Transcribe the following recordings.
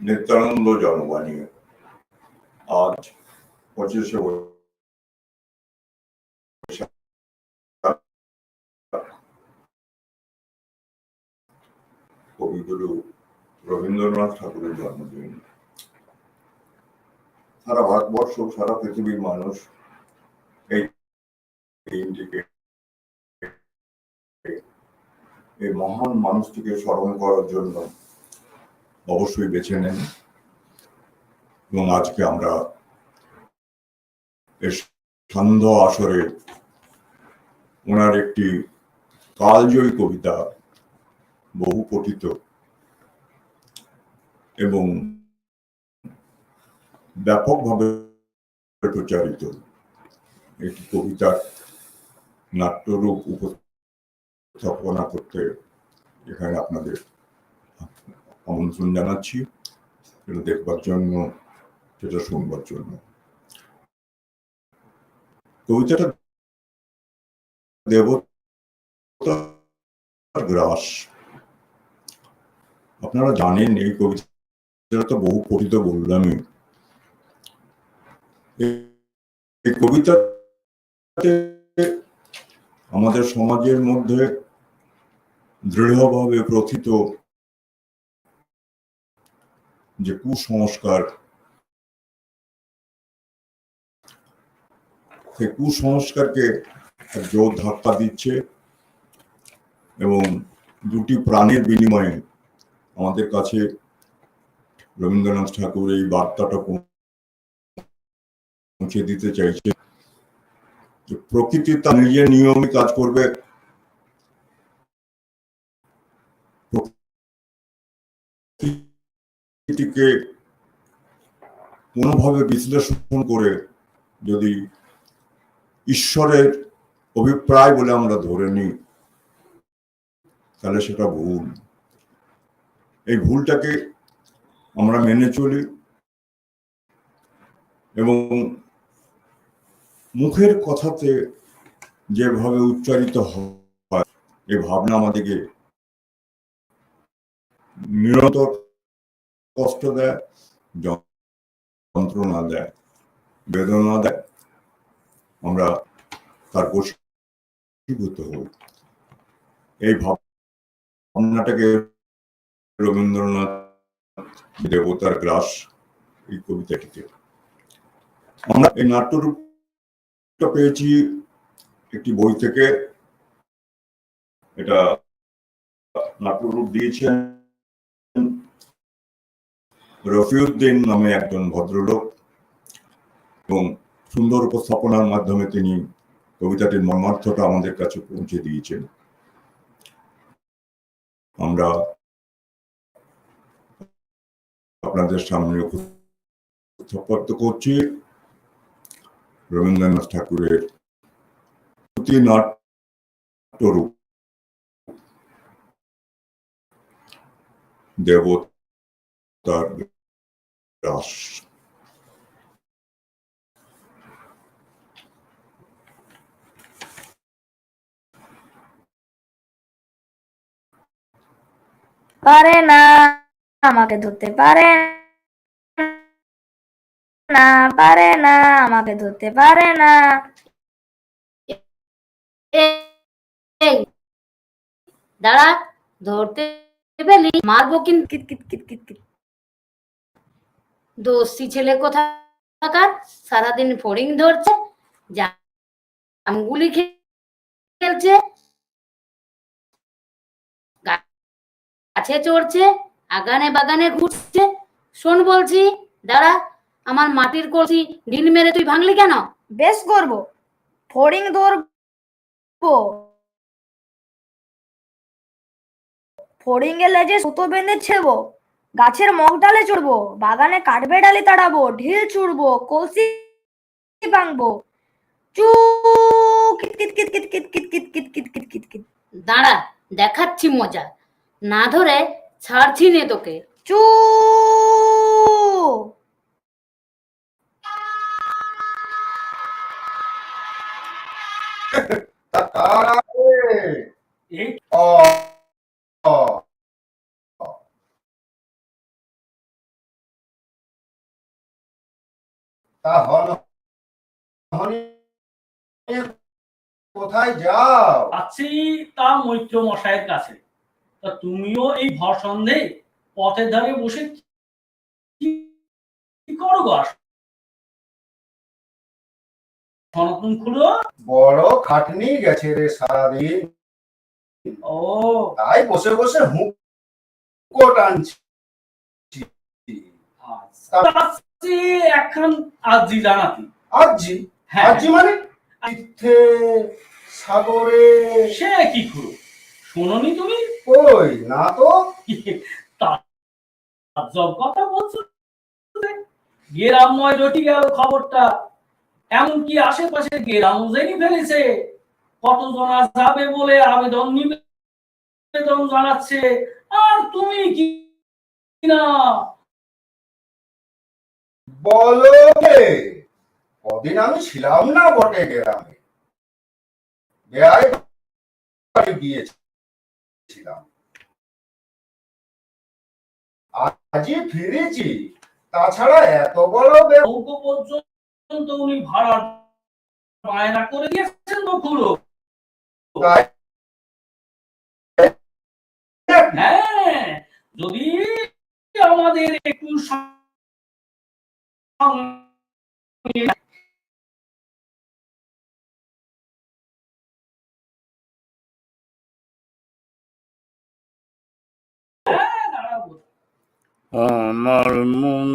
নিত্যানন্দ জনবাণী আজ পঁচিশে কবিগুরু রবীন্দ্রনাথ ঠাকুরের জন্মদিন। সারা ভারতবর্ষ, সারা পৃথিবীর মানুষ এই দিনটিকে এই মহান মানুষটিকে স্মরণ করার জন্য অবশ্যই বেছে নেন। এবং আজকে আমরা সান্ধ্য আসরে ওনার একটি কালজয়ী কবিতা বহু পঠিত এবং ব্যাপকভাবে প্রচারিত। একটি কবিতার নাট্যরূপ উপস্থাপনা করতে এখানে আপনাদের আমন্ত্রণ জানাচ্ছি সেটা দেখবার জন্য, সেটা শুনবার জন্য। কবিতাটা দেবতার গ্রাস। আপনারা জানেন এই কবিতাটা তো বহু পঠিত বললামই। এই কবিতাতে আমাদের সমাজের মধ্যে দৃঢ়ভাবে প্রথিত যে কুসংস্কার সেই কুসংস্কারকে জোর ধাক্কা দিচ্ছে এবং দুটি প্রাণের বিনিময়ে আমাদের কাছে রবীন্দ্রনাথ ঠাকুর এই বার্তাটা পৌঁছে দিতে চাইছে প্রকৃতি তার নিজের নিয়মে কাজ করবে। প্রকৃতিকে কোনোভাবে বিশ্লেষণ করে যদি ঈশ্বরের অভিপ্রায় বলে আমরা ধরে নিই, তাহলে সেটা ভুল। এই ভুলটাকে আমরা মেনে চলি এবং মুখের কথাতে যেভাবে উচ্চারিত হয় এই ভাবনা আমাদেরকে নিরন্তর কষ্ট দেয়, যন্ত্রণা দেয়, বেদনা দেয়, আমরা তার বশীভূত হই। এই ভাবনাটাকে রবীন্দ্রনাথ দেবতার গ্রাস এই কবিতাটিতে। আমরা এই নাট্যরূপটা পেয়েছি একটি বই থেকে। এটা নাট্যরূপ দিয়েছেন রফিউদ্দিন নামে একজন ভদ্রলোক এবং সুন্দর উপস্থাপনার মাধ্যমে তিনি কবিতাটির মর্মার্থটা আমাদের কাছে পৌঁছে দিয়েছেন। আমরা আপনাদের সামনে উপস্থাপন করছি রবীন্দ্রনাথ ঠাকুরের নাট্যরূপ দেবতার রাস পারে না আমাকে ধরতে পারে না পারে না আমাকে ধরতে পারে না। দাঁড়া ধরতে পেলি মারবো কিন্তু কিট কিট কিট কিট কিট দোষী ছেলে কোথাকার? সারাদিন ফড়িং ধরছে, জামগুলি খেলছে, গাছে চড়ছে, আগানে বাগানে ঘুরছে। শোন বলছি, দাঁড়া, আমার মাটির কলসি ঢিল মেরে তুই ভাঙলি কেন? বেশ করব। ফড়িং ধরবো। ফড়িং এ লেজে সুতো বেঁধে ছেড়বো গাছের মগ ডালে চড়বো বাগানে কাঠবে ডালে তাড়াবো ঢিল চুড়বো কলসি ভাঙবো চু কিট কিট কিট কিট কিট কিট কিট কিট কিট কিট কিট কিট দাঁড়া দেখাচ্ছি মজা না ধরে ছাড়ছি নে তোকে চু Oh. তা হন কোথায় যাও? আছি তা মৈত্র মশাইয়ের কাছে। তা তুমিও এই ভর সন্ধ্যে পথের ধারে বসে কি করো গো সনাতন খুলো। বড় খাটনি গেছে রে সারাদিন। ও। তাই বসে বসে হুঁকো টানছি আচ্ছা। আজি জানাতি। আজি হ্যাঁ। আজি মানে? তীর্থে সাগরে। সে কি শোনোনি তুমি? না তো। কথা বলছো গেরামময় রটি গেল খবরটা। এমনকি আশেপাশে গেরাম জেনে ফেলেছে। কতজনা যাবে বলে আবেদন নিবেদন জানাচ্ছে। আর তুমি কি না? বলো কে? কদিন আমি ছিলাম না বটে গ্রামে গিয়েছিলাম আজই ফিরেছি তাছাড়া এত বড় নৌকো পর্যন্ত উনি ভাড়া বায়না করে দিয়েছেন তো খুলো হ্যাঁ যদি আমাদের একটু। আমার মন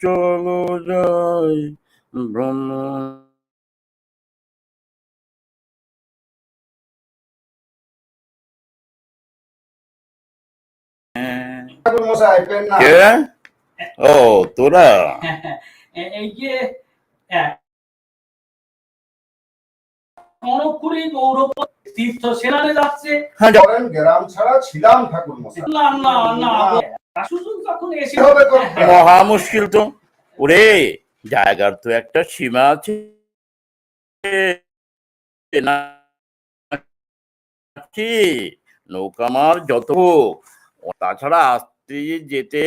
চলো যায় কে? ও তোরা? এই যে কনকপুরী গৌরব তীর্থ সেনারে যাচ্ছে। হ্যাঁ যাও। করেন গ্রাম ছাড়া ছিলাম ঠাকুর না না না। এসে হবে হ্যাঁ, মহা মুশকিল তো। ওরে জায়গার তো একটা সীমা আছে। না নৌকা মার যত হোক। তাছাড়া আসতে যেতে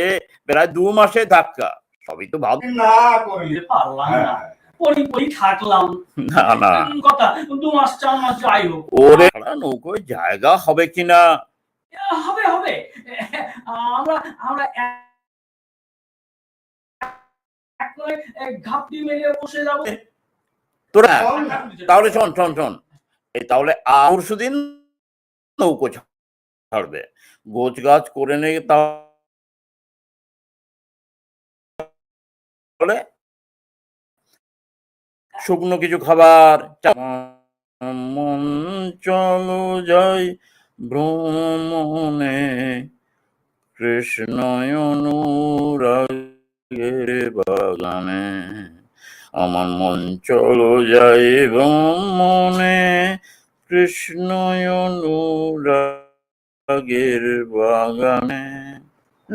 প্রায় দু মাসে ধাক্কা। সবই তো ভাব না করলে পারলাম না। পরি পরি থাকলাম। না না। এমন কথা দু মাস চার মাস যাই হোক। ওরে নৌকোয় জায়গা হবে কিনা? হবে হবে। আমরা আমরা এক- এক করে ঘাপটি মেরে বসে যাব। তোরা তাহলে শোন শোন শোন। এই তাহলে পরশু দিন নৌকো ছাড়বে। গোছ গাছ করে নে তাহলে শুকনো কিছু খাবার মন চলো যাই ভ্রমণে। কৃষ্ণ অনুরাগের বাগানে। আমার মন চলো যাই ভ্রমণে। কৃষ্ণ অনুরাগের বাগানে।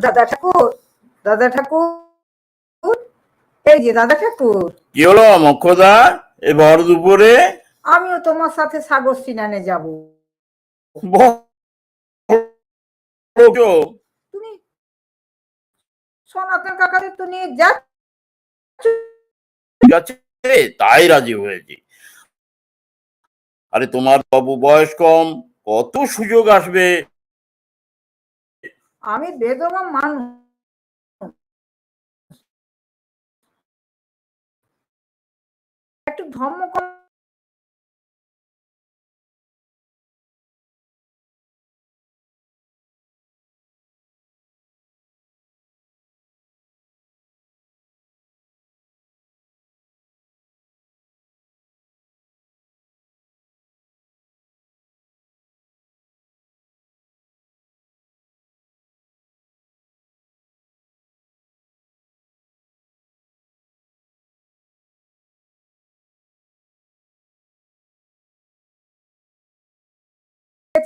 দাদা ঠাকুর দাদা ঠাকুর। এই যে দাদা ঠাকুর। কি হলো মক্ষদা? এ ভর দুপুরে? আমিও তোমার সাথে সাগর সিনানে যাব। তুমি সনাতন কাকাদের তো নিয়ে যা ঠিক আছে তাই রাজি হয়েছি। আরে তোমার বাবু বয়স কম কত সুযোগ আসবে। আমি বেদমা মানুষ। একটু ধর্ম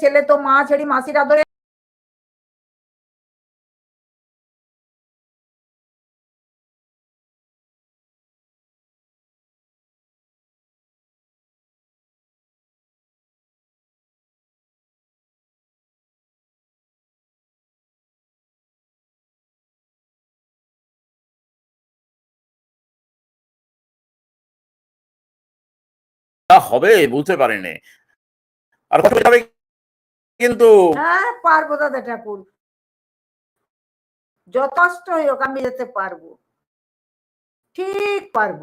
ছেলে তো মা ছেড়ি মাসির আদরে হবে বুঝতে পারেনি। আর কথা কিন্তু হ্যাঁ পারব দাদা ঠাকুর। যথেষ্ট হোক আমি যেতে পারব। ঠিক পারব।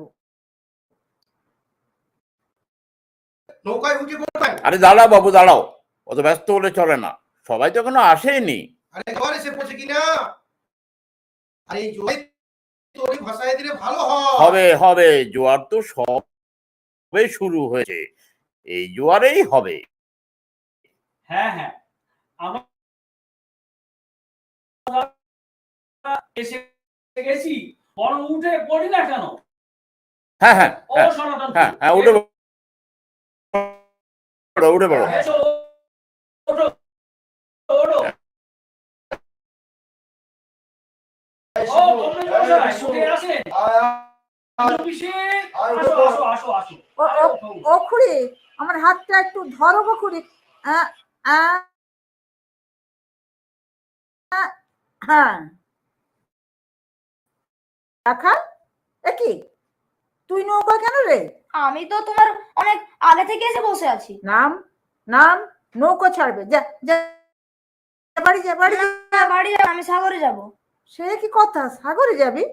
নৌকায় উঠে পড়বেন আরে দাঁড়াও বাবু দাঁড়াও। অত ব্যস্ত হলে চলে না। সবাই তো এখনও আসেনি। আরে জোয়ার এসে পড়ছে কিনা? আরে জোয়ার তোর ভাষায় দিলে ভালো হয়। হবে হবে। জোয়ার তো সবে শুরু হয়েছে। এই জোয়ারেই হবে। হ্যাঁ হ্যাঁ। আমরা এসে গেছি বরং উঠে পড়ি না কেন? হ্যাঁ হ্যাঁ হ্যাঁ হ্যাঁ হ্যাঁ উঠে পড়ো। উঠে পড়ো আমার হাতটা একটু ধরো আহ, হ্যাঁ রাখা একই তুই নৌকা কেন রে? আমি তো তোমার অনেক আগে থেকে এসে বসে আছি। নাম নাম নৌকো ছাড়বে। যা বাড়ি যা বাড়ি যা। বাড়ি আমি সাগরে যাব। সে কি কথা? সাগরে যাবি?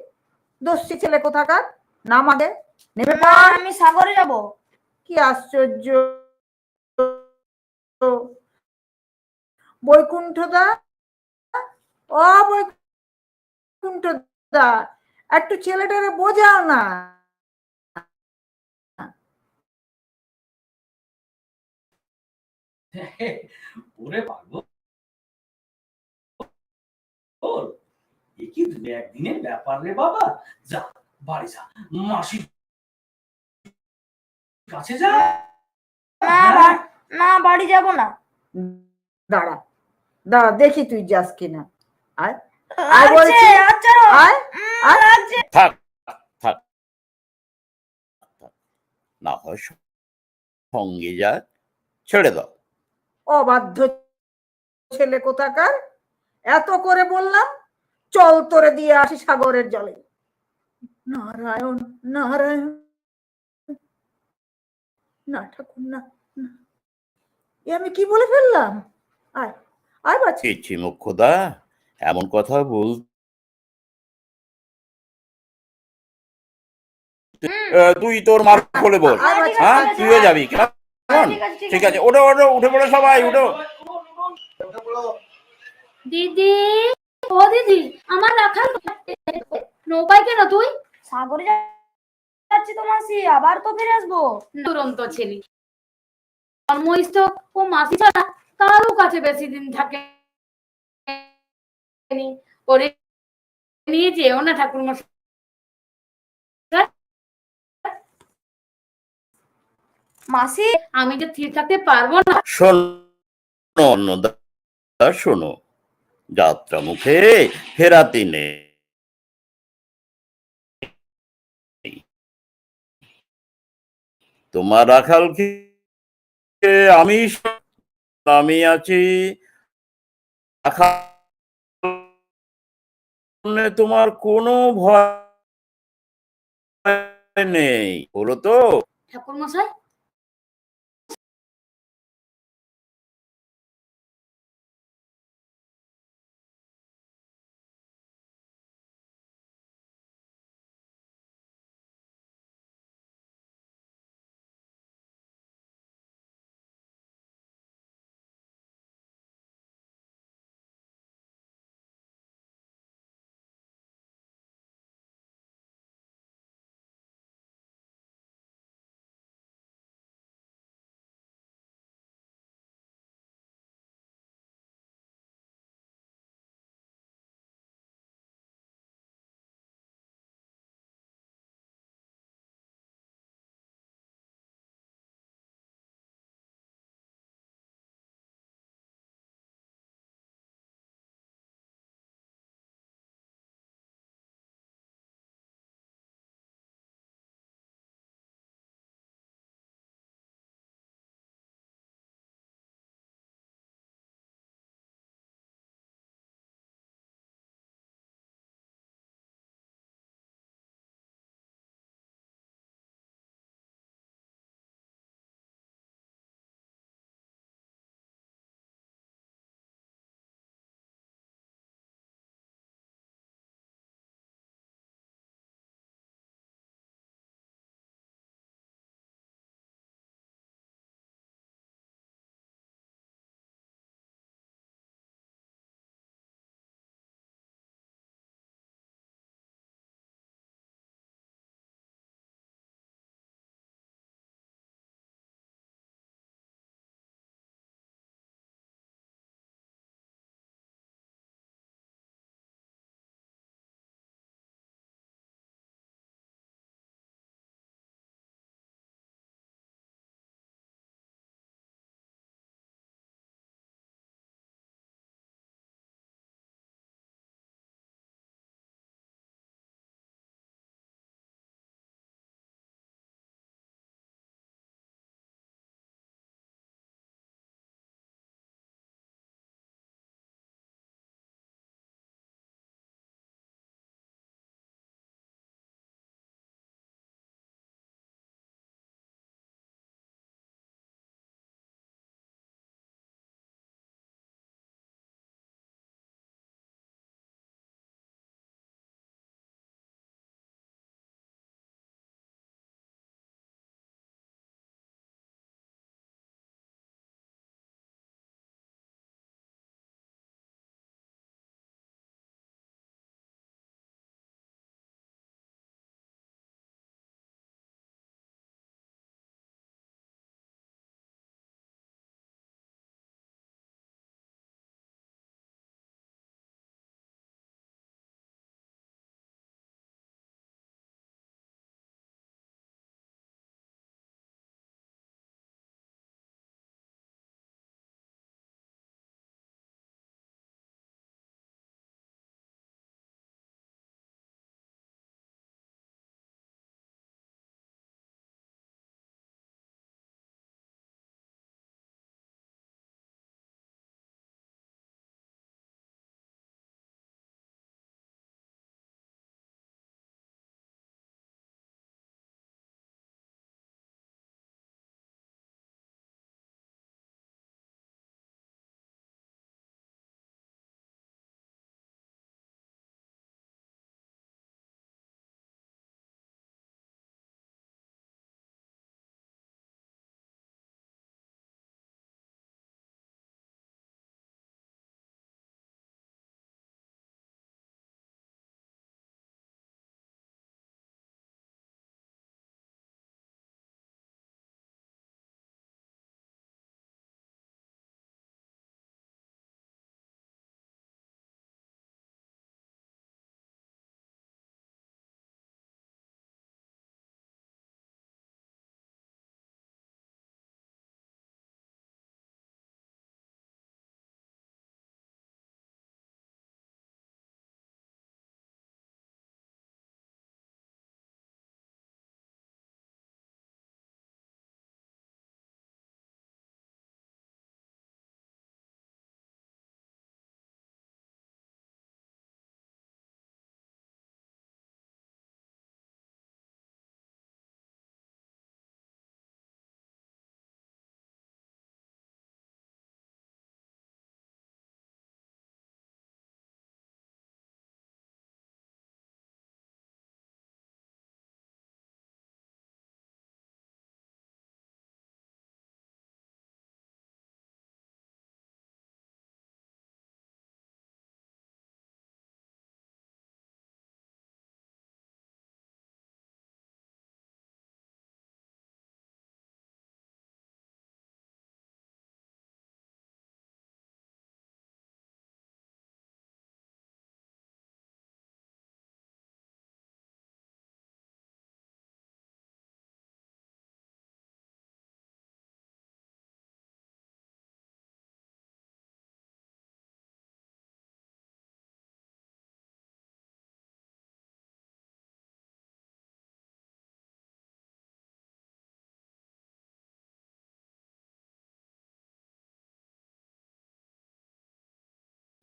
দোষী ছেলে কোথাকার? নাম আগে নেমে আমি সাগরে যাব। কি আশ্চর্য। বৈকুণ্ঠ দা ও একটু ছেলেটারে বোঝাও না। ওরে পাগল। ওর, এ কি দু একদিনের ব্যাপার রে বাবা? যা বাড়ি যা। মাসির কাছে যা। না বাড়ি যাব না। দাঁড়া। দাঁড়া দেখি তুই যাস কিনা। আয়। বলছি। আয়। থাক থাক। না হয় সঙ্গে যা ছেড়ে দাও। অবাধ্য ছেলে কোথাকার? এত করে বললাম চল তোরে দিয়ে আসি সাগরের জলে। নারায়ণ নারায়ণ। না ঠাকুর না না। এ আমি কি বলে ফেললাম? আয় আয় বাচ্চা ছি মুখ্যদা এমন কথা বল তুই তোর মার বল। বাচ্চা হ্যাঁ তুইও যাবি কেমন? ঠিক আছে ঠিক আছে। ওঠো ওঠো উঠে পড়ো সবাই উঠো। দিদি ও দিদি আমার রাখাল নৌকায় কেন তুই? সাগরে যাচ্ছি তো মাসি আবার তো ফিরে আসব। দুরন্ত ছেলে। জন্মস্থ ও মাসি ছাড়া কারও কাছে বেশি দিন থাকে ওরে নিয়ে যেও না ঠাকুর মাসি আমি যে স্থির থাকতে পারব না। শোনো, অন্নদা, শোনো, যাত্রা মুখে ফেরাতি নেই। তোমার রাখাল কি আমি আমি আছি তোমার কোনো ভয় নেই বলো তো? ঠাকুর মশাই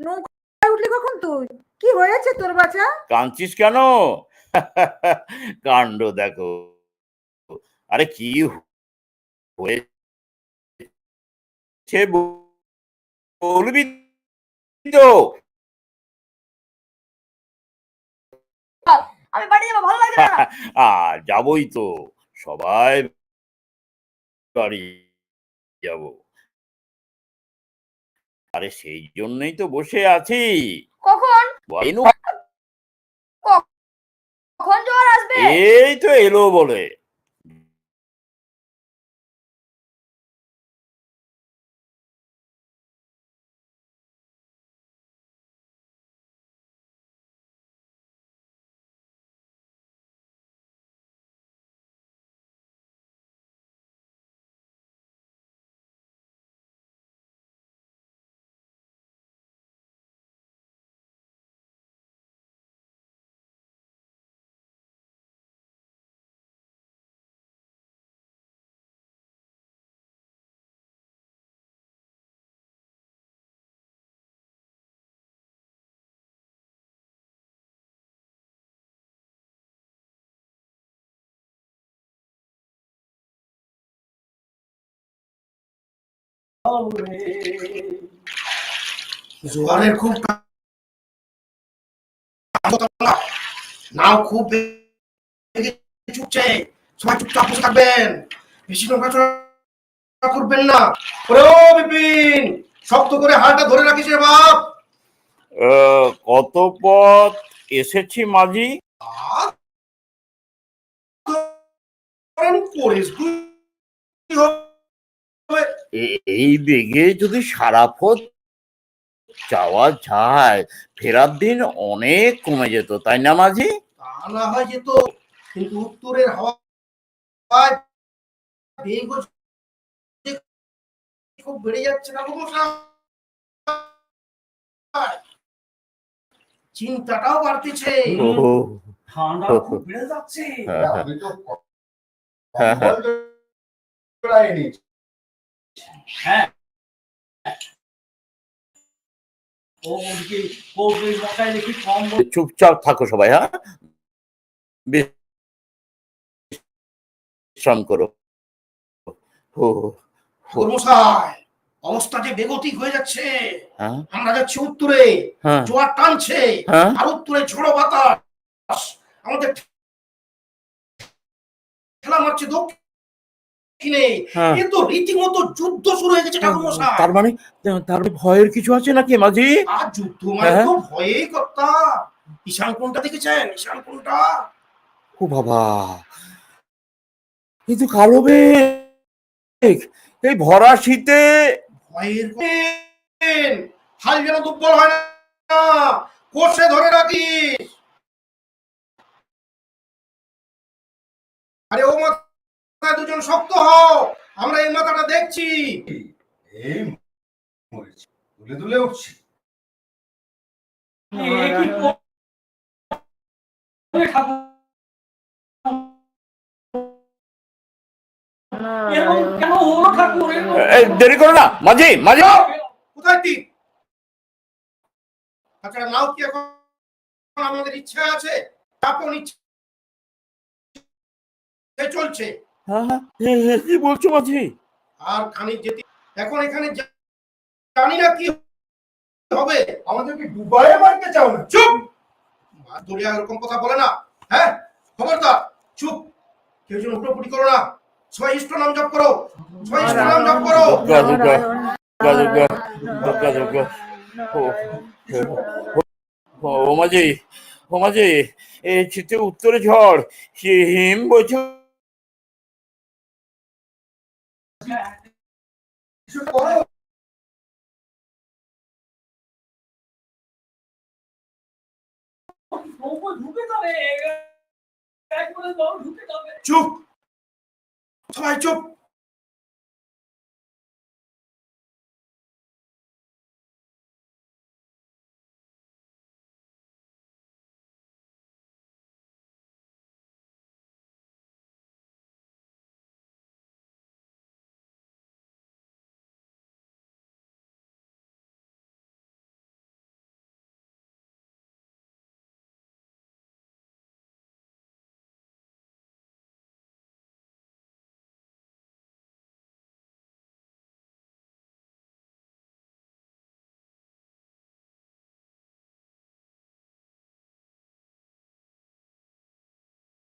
নৌকায় উঠলি কখন তুই? কি হয়েছে তোর বাচ্চা কাঁদছিস কেন? কাণ্ড দেখো। আরে কি হয়েছে বলবি তো? আমি বাড়ি যাব ভালো লাগছে না? আর যাবই তো। সবাই বাড়ি যাব। আরে সেই জন্যই তো বসে আছি। কখন? কখন জোয়ার আসবে? এই তো এলো বলে। জোয়ারের খুব নাও খুব সবাই চুপচাপ বসে থাকবেন। বেশি করবেন না। ওরে ও বিপিন শক্ত করে হালটা ধরে রাখিস রে বাপ। কত পথ এসেছি মাঝি? আর ধরেন পড়িস কি হবে এ- এই বেগে যদি সারা পথ যাওয়া যায় ফেরার দিন অনেক কমে যেত তাই না মাঝি? তা না হয় যেত কিন্তু উত্তরের হাওয়া বেগ খুব বেড়ে যাচ্ছে না চিন্তাটাও বাড়তেছে। ঠান্ডা খুব বেড়ে যাচ্ছে। হ্যাঁ, চুপচাপ থাকো সবাই হ্যাঁ? বিশ্রাম করো। অবস্থা যে বেগতিক হয়ে যাচ্ছে। হ্যাঁ। আমরা যাচ্ছি উত্তরে হ্যাঁ। জোয়ার টানছে আর উত্তরে ঝোড়ো বাতাস। আমাদের খেলা মারছে দক্ষিণে হ্যাঁ। কিন্তু রীতিমতো যুদ্ধ শুরু হয়ে গেছে ঠাকুর মশাই। তার মানে তার মানে ভয়ের কিছু আছে নাকি মাঝি? আর যুদ্ধ মানে হ্যাঁ। তো ভয়েই কর্তা। ঈশান কোনটা দেখেছেন? ঈশান কোনটা? ও বাবা। কিন্তু কালো মেঘ এই ভরা শীতে ভয়ের হাল যেন দুর্বল হয় না। কোষে ধরে রাখিস। আরে ও মাথায় দুজন শক্ত হও আমরা এই মাথাটা দেখছি। এই মরেছি দুলে দুলে উঠছি। দেরি করো না মাঝি মাঝি। কোথায় টিপ? তাছাড়া নাও কি এখন আমাদের ইচ্ছা আছে? আপন ইচ্ছে চলছে। হ্যাঁ, হ্যাঁ, কি বলছো মাঝি? আর খানিক যেতে এখন এখানে জানি না কি হবে। আমাদেরকে ডুবাইয়ে মারতে চাও না। চুপ! দলিয়া এরকম কথা বলে না। হ্যাঁ? খবরদার চুপ! কেউ যেন করো না। সবাই ইষ্ট নাম জপ করো। সবাই ইষ্ট নাম জপ করো। দুর্গা দুর্গা দুর্গা দুর্গা দুর্গা দুর্গা। ও, ও, ও মাঝি ও মাঝি এই শীতে উত্তরে ঝড়। হিম বইছে কিছু করো নৌকো ঢুকে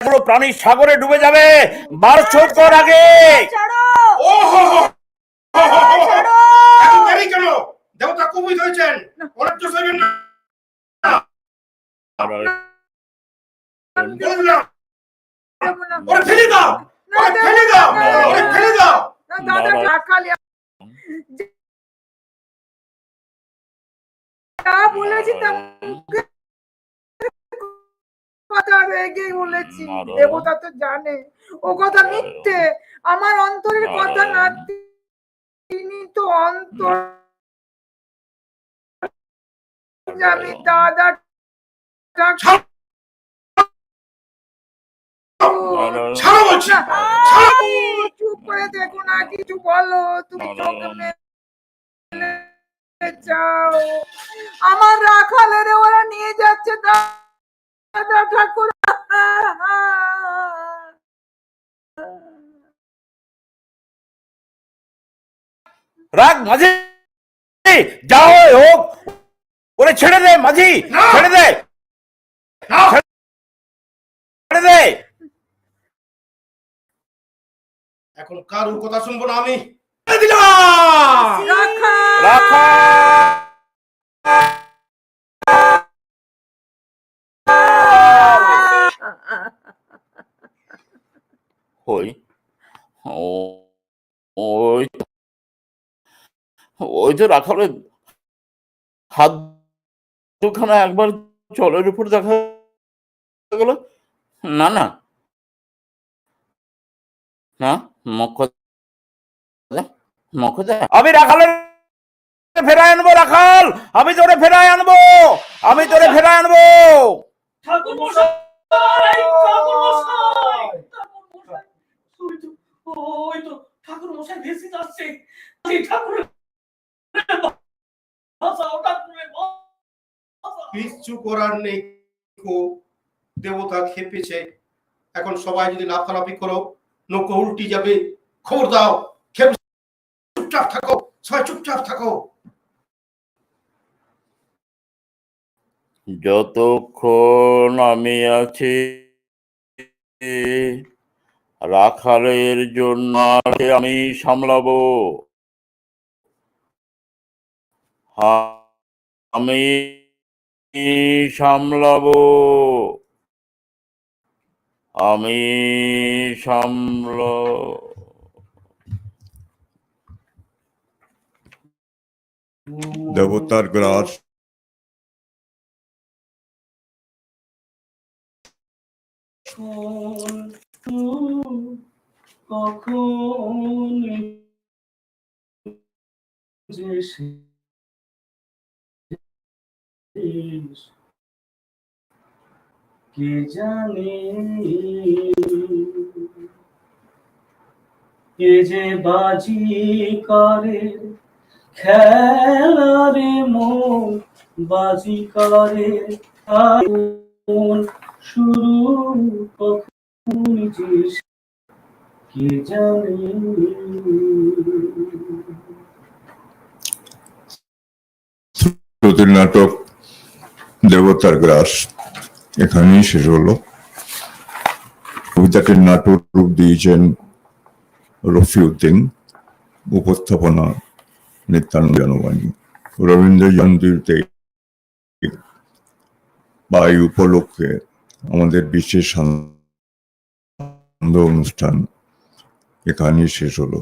অনেকগুলো প্রাণী সাগরে ডুবে যাবে। বার কর আগে। দেবতা হয়েছেন। অনেক তো সইবেন না। ফেলে দাও। ফেলে দাও। ফেলে দাও। যা বলেছি তা কথা রেগে বলেছি। দেবতা তো জানে। ও কথা মিথ্যে। আমার অন্তরের কথা না তিনি তো অন্তর আমি দাদা চুপ করে দেখো না কিছু বলো। তুমি চোখ মেলে যাও। আমার রাখালের ওরা নিয়ে যাচ্ছে দাদা ঠাকুর। রাগ মাঝি। যাও হোক। ওরে ছেড়ে দে মাঝি। না। ছেড়ে দে। না। ছেড়ে দে। এখন কারুর কথা শুনব না আমি? দিলাম। রাখা। রাখা। ওই ও ওই ওই তো রাখালে হাত দুখানা একবার জলের উপর দেখা গেল না না না আমি রাখালের ফেরায় আনব রাখাল আমি তোরে ফেরায় আনব আমি তোরে ফেরায় আনব ঠাকুর ঠাকুর মশাই ঠাকুর মশাই ওই তো ওই তো ঠাকুর মশাই ভেসে যাচ্ছে। ঠাকুর। কিচ্ছু করার নেই দেবতা খেপেছে। এখন সবাই যদি লাফালাফি করো নৌকো উল্টি যাবে। খবর দাও খেপে চুপচাপ থাকো সবাই চুপচাপ থাকো। যতক্ষণ আমি আছি রাখালের জন্য আমি সামলাবো। আমি সামলাবো। আমি সামল দেবতার গ্রাস। তুই কখন যে কে জানে কে যে বাজি করে খেলারে মন বাজি করে শুরু কখন শ্রুতির নাটক দেবতার গ্রাস। এখানেই শেষ হলো। কবিতাটির নাটক রূপ দিয়েছেন রফিউদ্দিন, উপস্থাপনা নিত্যানন্দ জানবাণী। রবীন্দ্র জয়ন্তীতে বা এই উপলক্ষে আমাদের বিশেষ আনন্দ অনুষ্ঠান এখানেই শেষ হলো